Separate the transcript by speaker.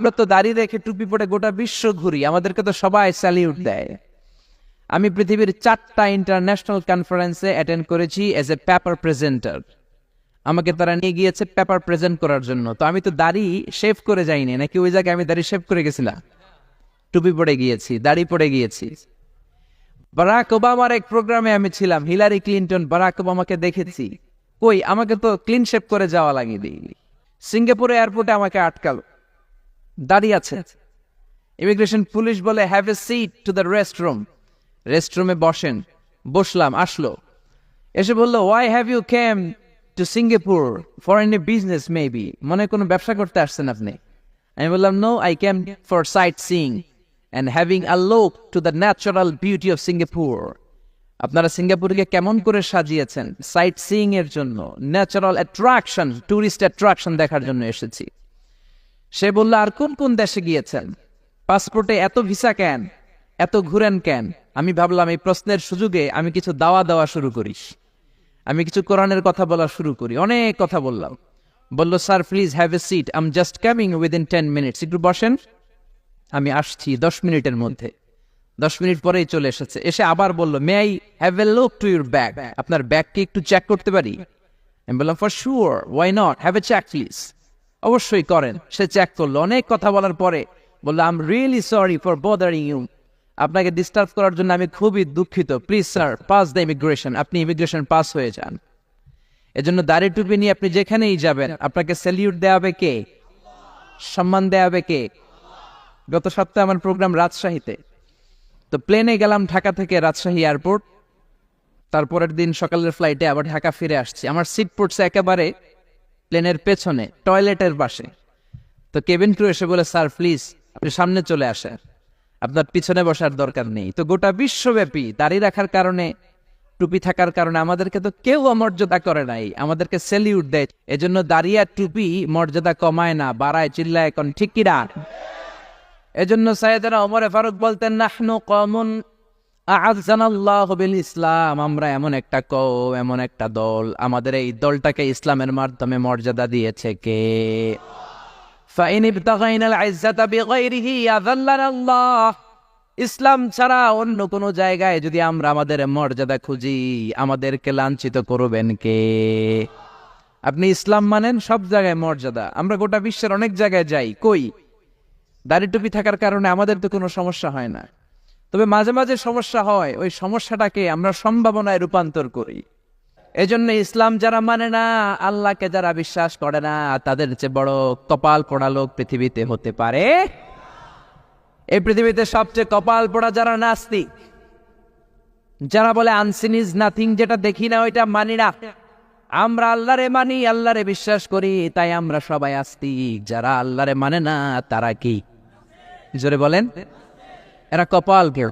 Speaker 1: আমরা তো দাড়ি রেখে টুপি পরে গোটা বিশ্ব ঘুরি, আমাদেরকে তো সবাই স্যালিউট দেয়। আমি পৃথিবীর চারটা ইন্টারন্যাশনাল কনফারেন্সে অ্যাটেন্ড করেছি এজ এ পেপার প্রেজেন্টার আমাকে তারা নিয়ে গিয়েছে পেপার প্রেজেন্ট করার জন্য। তো আমি তো দাড়ি শেভ করে যাইনি, নাকি ওই জায়গায় আমি দাড়ি শেভ করে গেছিলাম? টুপি পরে গিয়েছি, দাড়ি পরে গিয়েছি। বারাক ওবামার এক প্রোগ্রামে আমি ছিলাম, হিলারি ক্লিনটন, বারাক ওবামাকে দেখেছি। কই, আমাকে তো ক্লিন শেভ করে যাওয়া লাগিয়ে লাগেনি। সিঙ্গাপুর এয়ারপোর্টে আমাকে আটকালো। দাঁড়িয়ে আছে। ইমিগ্রেশন পুলিশ বলে have a seat to the rest room rest রুমে বসেন। বসলাম, আসলো। এসে বলল why have you came to Singapore for any business maybe মনে কোনো ব্যবসা করতে আসছেন আপনি? আমি বললাম no I came for sightseeing and having a look to the natural beauty of Singapore আপনারা সিঙ্গাপুরকে কেমন করে সাজিয়েছেন? সাইট সিং এর জন্য ন্যাচারাল অ্যাট্রাকশন টুরিস্ট অ্যাট্রাকশন দেখার জন্য এসেছি। সে বলল, আর কোন কোন দেশে গিয়েছেন? পাসপোর্টে এত ভিসা কেন? এত ঘুরেন কেন? আমি ভাবলাম, এই প্রশ্নের সুযোগে আমি কিছু দাওয়া দেওয়া শুরু করি। আমি কিছু কোরআনের কথা বলা শুরু করি। অনেক কথা বললাম। বলল, sir, please have a seat I'm just coming within ten minutes একটু বসেন। আমি আসছি দশ মিনিটের মধ্যে। দশ মিনিট পরেই চলে এসেছে। এসে আবার বলল may I have a look to your bag আপনার ব্যাগকে একটু চেক করতে পারি? আমি বললাম for sure why not have a check please অবশ্যই করেন। সে চেক করল। অনেক কথা বলার পরে বলল I'm really sorry for bothering you আপনাকে ডিস্টার্ব করার জন্য আমি খুবই দুঃখিত। Please sir pass the immigration আপনি ইমিগ্রেশন পাস হয়ে যান। এজন্য দাড়ি টুপি নিয়ে আপনি যেখানেই যাবেন, আপনাকে স্যালিউট দেওয়া হবে কে? সম্মান দেওয়া হবে কে? গত সপ্তাহে আমার প্রোগ্রাম রাজশাহীতে। তো প্লেনে গেলাম ঢাকা থেকে রাজশাহী এয়ারপোর্ট তারপরের দিন সকালের ফ্লাইটে আবার ঢাকা ফিরে আসছি। আমার সিট পড়ছে একেবারে প্লেনের পেছনে, টয়লেটের পাশে। তো কেবিন ক্রু এসে বলে, স্যার, প্লিজ, আপনি সামনে চলে আসেন। আপনার পিছনে বসার দরকার নেই। তো গোটা বিশ্বব্যাপী দাঁড়িয়ে রাখার কারণে, টুপি থাকার কারণে আমাদেরকে তো কেউ অমর্যাদা করে নাই। আমাদেরকে সেলিউট দেয়। এজন্য দাঁড়িয়ে আর টুপি মর্যাদা কমায় না, বাড়ায়, চিল্লায় এখন ঠিক কিনা? এজন্য সাইয়েদানা অমরে ফারুক বলতেন, নাহনু কমন আযানাল্লাহু বিল ইসলাম আমরা এমন একটা কওম, এমন একটা দল, আমাদের এই দলটাকে ইসলামের মাধ্যমে মর্যাদা দিয়েছে কে? ইসলাম ছাড়া অন্য কোন জায়গায় যদি আমরা আমাদের মর্যাদা খুঁজি, আমাদেরকে লাঞ্ছিত করবেন কে? আপনি ইসলাম মানেন সব জায়গায় মর্যাদা। আমরা গোটা বিশ্বের অনেক জায়গায় যাই, কই? দাড়ি টুপি থাকার কারণে আমাদের তো কোনো সমস্যা হয় না। তবে মাঝে মাঝে সমস্যা হয়, ওই সমস্যাটাকে আমরা সম্ভাবনায় রূপান্তর করি। এজন্য ইসলাম যারা মানে না, আল্লাহকে যারা বিশ্বাস করে না, তাদের চেয়ে বড় কপাল পোড়া লোক পৃথিবীতে হতে পারে। এই পৃথিবীতে সবচেয়ে কপাল পোড়া যারা নাস্তিক, যারা বলে আনসিন ইজ নাথিং যেটা দেখি না, ওইটা মানি না। আমরা আল্লাহরে মানি, আল্লাহরে বিশ্বাস করি, তাই আমরা সবাই আস্তিক। যারা আল্লাহরে মানে না, তারা কি? জোরে বলেন। এরা কপাল কেউ